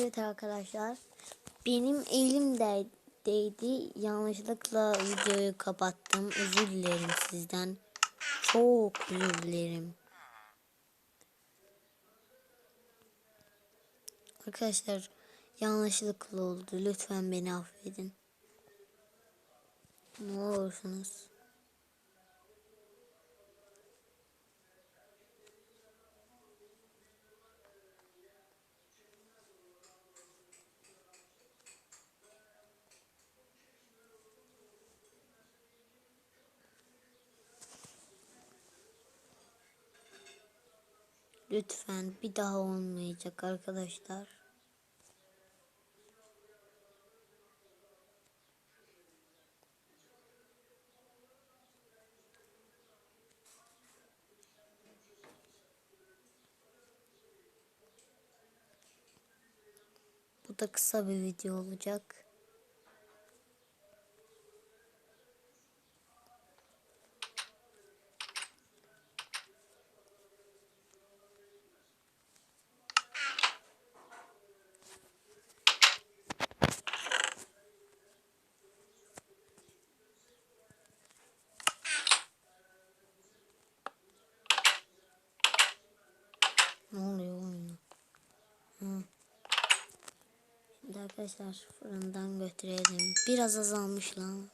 Evet arkadaşlar. Benim elimdeydi. Yanlışlıkla videoyu kapattım. Özür dilerim sizden. Çok özür dilerim. Arkadaşlar yanlışlıkla oldu. Lütfen beni affedin. Ne olursunuz. Lütfen bir daha olmayacak arkadaşlar. Bu da kısa bir video olacak. Ne oluyor oyuna? Hı. Şimdi arkadaşlar fırından götürelim. Biraz azalmış lan.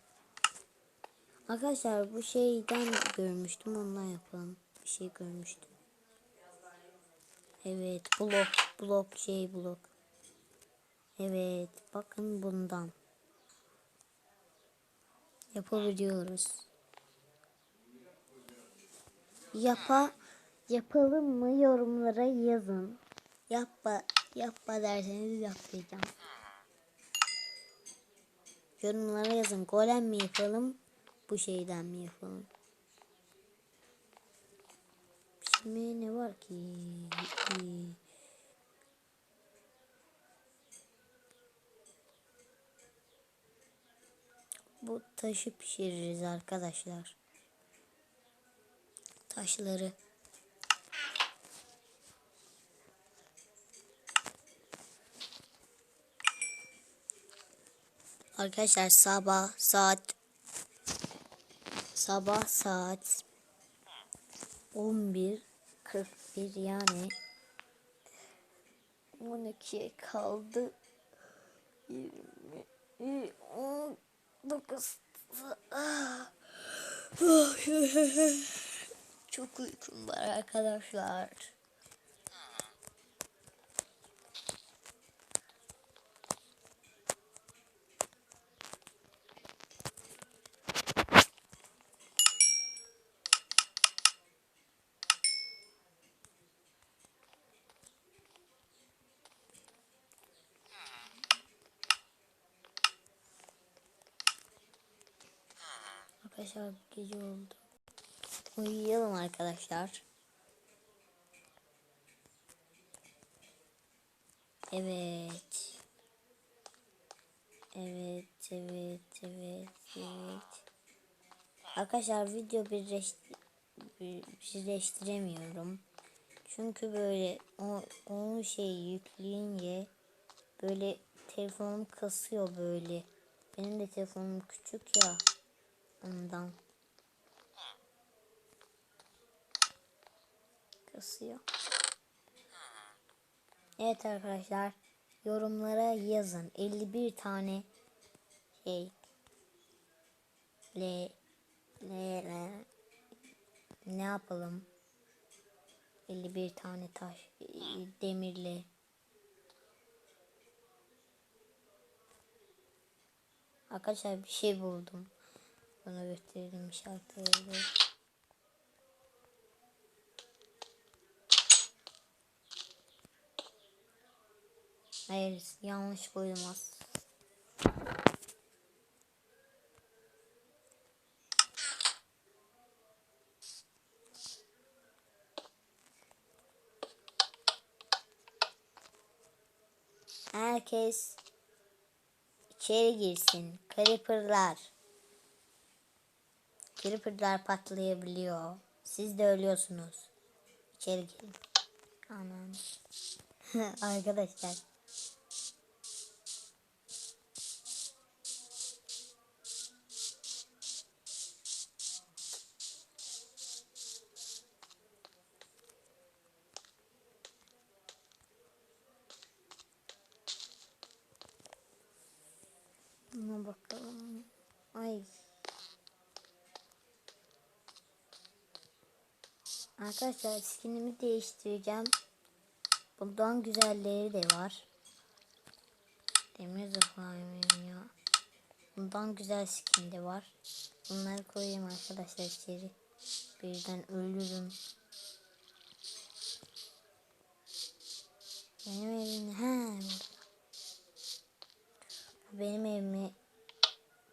Arkadaşlar bu şeyden görmüştüm. Ondan yapalım. Bir şey görmüştüm. Evet blok blok şey blok. Evet bakın bundan. Yapabiliyoruz. Yapa yapalım mı yorumlara yazın. Yapma yapma derseniz yapmayacağım. Yorumlara yazın. Golem mi yapalım? Bu şeyden mi yapalım? Şimdi ne var ki? Bu taşı pişiririz arkadaşlar. Taşları. Arkadaşlar sabah saat sabah saat 11.41 yani 12 kaldı. 20 19 çok uykum var arkadaşlar. Arkadaşlar gece oldu. Uyuyalım arkadaşlar. Evet. Evet, evet, evet, evet. Arkadaşlar video birleş, birleştiremiyorum. Çünkü böyle o, onun şeyi yükleyince böyle telefonum kasıyor böyle. Benim de telefonum küçük ya. Ondan. Kasıyor. Evet arkadaşlar. Yorumlara yazın. 51 tane şey. Le, le, le. Ne yapalım? 51 tane taş. Demirli. Arkadaşlar bir şey buldum. Bana gösterelim işaretleri. Hayır yanlış koydum az. Herkes içeri girsin. Creeper'lar. Creeper'lar patlayabiliyor. Siz de ölüyorsunuz. İçeri girin. Anam. Arkadaşlar. Buna bakalım. Ay. Arkadaşlar skinimi değiştireceğim. Bundan güzelleri de var. Demir zıplayayım ya. Bundan güzel skin de var. Bunları koyayım arkadaşlar içeri. Birden ölürüm. Benim evim ha burada. Bu Benim evime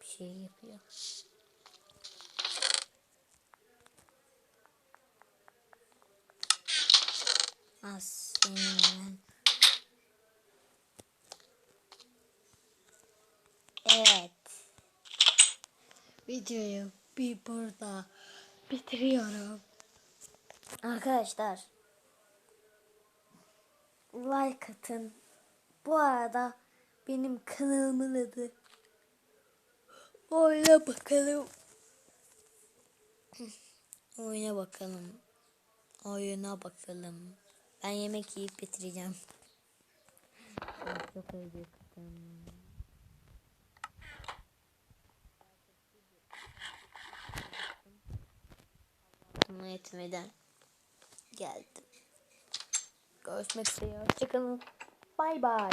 bir şey yapıyor. Az senin Evet. Videoyu bir burada bitiriyorum. Arkadaşlar like atın. Bu arada benim kanalımın adı. Oyna bakalım. Oyna bakalım. Oyuna bakalım. Ben yemek yiyip bitireceğim. Çok acıktım. Bunu etmeden geldim. Görüşmek üzere. Hoşçakalın. Bay bay.